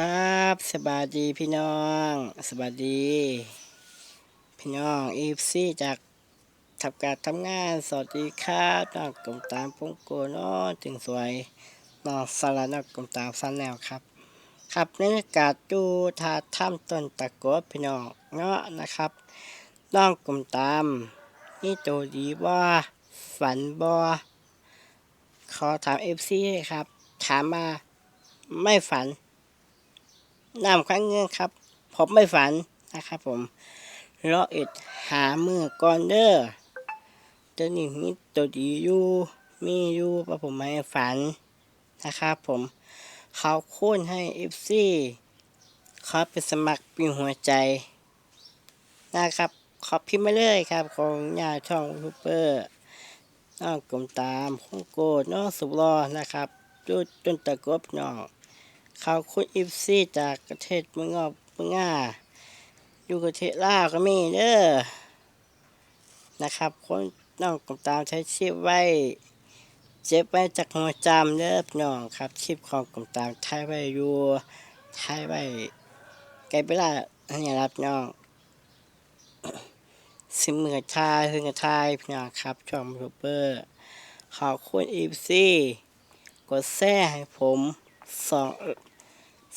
ครับสบายดีพี่น้องสบายดี พี่น้องอีฟซี่จากทำการทำงานสวัสดีครับน้องกลมตามพงโกนาะถึงสวยน้องสลัดน้องกลมตามสันแนวครับ ครับในอากาศดูทาถ้ำต้นตะกดพี่น้องเนาะนะครับน้องกลมตาม นี่ตัวดีว่าฝันบ่ขอถามเอฟซีครับ ถามมาไม่ฝัน น้ำครั้งเงี้ยครับ ผมไม่ฝันนะครับผมรออิดหามือก่อนเด้อตัวนี้มีตัวดีอยู่มีอยู่ประผมไม่ฝันนะครับผม เขาโค่นให้เอฟซีเขาไปสมัครปีหัวใจนะครับขอพิมพ์มาเลยครับ ของญาช่องยูทูเบอร์น้องกลมตามคงโกดน้องสุบรอนะครับจุดจนตะกบน้อง เขาคุณอิฟซี่จากประเทศเมืองอบเมืองง่าอยู่ประเทศลาวก็มีเด้อนะครับ คนน้องกำตามใช้ชีพไว้เจ็บไว้จากหัวจำเด้อพี่น้องครับชีพของกำตามไทยไว้อยู่ไทยไว้ไกลไปละอันนี้รับน้องสิมือทายถึงทายพี่น้องครับชองยูทูบเบอร์ขอบคุณอิฟซี่กดแซ่ให้ผม สอง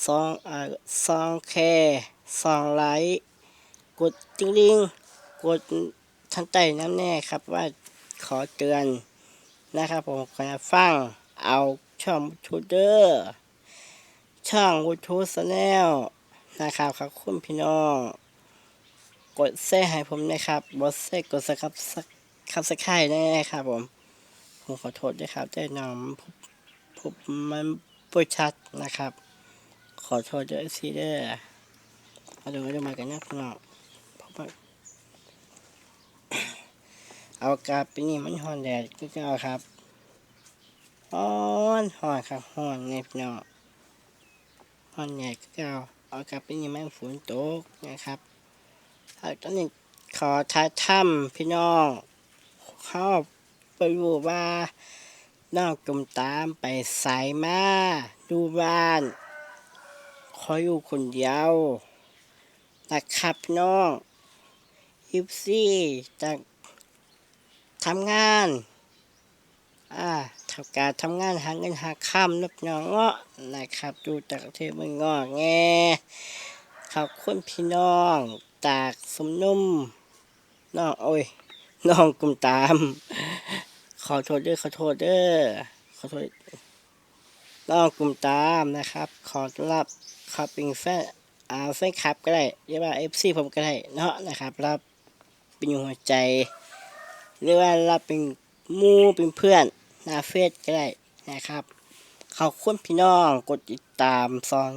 ซองอ่าซองแคร์ซองไลค์กดจริงริงกดทันใจน้ำแน่ครับว่าขอเตือนนะครับผมขอฟังเอาช่องทูเดอร์ช่องวูทูสแนลนะครับขอบคุณพี่น้องกดแซ่ให้ผมนะครับบอสแซ่กดสครับสครับสไครต์แน่ครับผมผมขอโทษด้วยครับได้นำผมผมมัน ปชัดนะครับ ขอโทษด้วยซีเดอร์เอาดูดูมากันนะพี่น้องเพราะว่าเอากาปีนี้มันหอนแดดก็จะเอาครับฮ้อนหอนครับหอนไงพี่น้องหอนแดดก็จะเอาเอากาปีนี้มันฝนตกนะครับเอาตอนนี้ขอท้ายถ้ำพี่น้องเข้าไปดูว่า น้องกลุ่มตามไปสายมาดูบ้าน ขออยู่คนเดียวนะครับน้องอิฟซี่จะทำงาน อ่าทำการทำงานหาเงินหาค่ำนับน้องเงาะนะครับ ดูจากเทมืองงอกแงขอบคุณพี่น้องจากสมนุ่มน้องโอ้ยน้องกุมตาม ขอโทษด้อขอโทษเด้อขอโทษน้องกลุ่มตามนะครับ ขอต้อนรับขอเป็นแฟนอ่าแฟนคลับก็ได้เรียกว่าเอฟซีผมก็ได้เนาะนะครับ รับเป็นหัวใจ เรียกว่ารับเป็นมูเป็นเพื่อนหน้าเฟซก็ได้นะครับขอบคุณพี่น้องกดติดตามซอง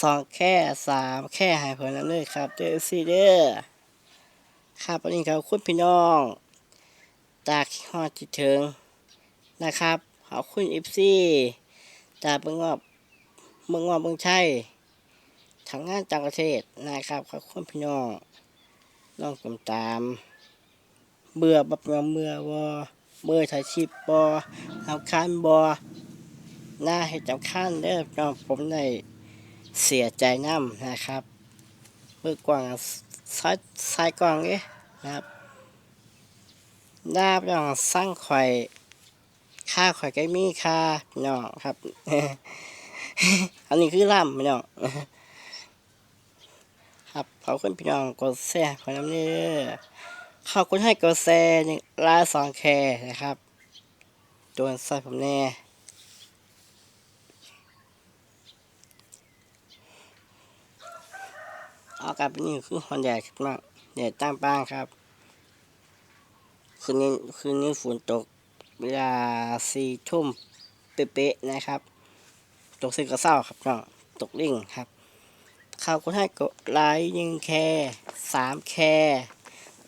ซองแค่สามแค่หายเพลินเลยครับเด้อซีเด้อครับวันนี้ขอบคุณพี่น้อง จากที่ฮอดที่ถึงนะครับขอบคุณเอฟซีจากเมืองงอบเมืองงอบเมืองชัยทำงานต่างประเทศนะครับขอบคุณพี่น้องน้องกำตาม เบื่อบับเมื่อวอเมื่อถ่ายชีพบอทำคันบอหน้าให้จำคันเด้อน้องผมได้เสียใจน้ำนะครับเมื่อกวางซ้ายซ้ายกวางเอ๊ะนะครับ หน้าพี่น้องสร้างข่อยค่าข่อยก็มีค่าพี่น้องครับ อันนี้คือล่ำพี่น้องครับขอบคุณพี่น้องกดแชร์ขอน้ำเนื้อขอบคุณให้กดแชร์หนึ่งลาสองแคร์นะครับโดนใส่ผมแน่เอากลับนี่คือฮอนแดดครับน้องแดดตั้งป้างครับ คืนนี้คืนนี้ฝนตกเวลาสี่ทุ่มเป๊ะๆนะครับ ตกซึ่งกระเศร้าครับน้องตกลิ่งครับข่าวคนให้กดไลค์ยิงแคร์สามแคร์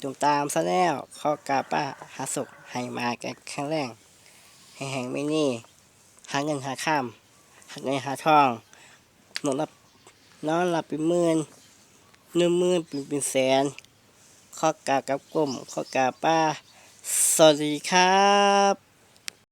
จงตามซะแล้วข้อกาป้าหาสุกให้มากันแข็งแรงแห่งๆไม่นี่หาเงินหาข้ามหาเงินหาทองนอนรับนอนหลับเป็นหมื่นหนึ่งหมื่นเป็นเป็นแสนข้อกากับกลมข้อกาป้า สวัสดีครับ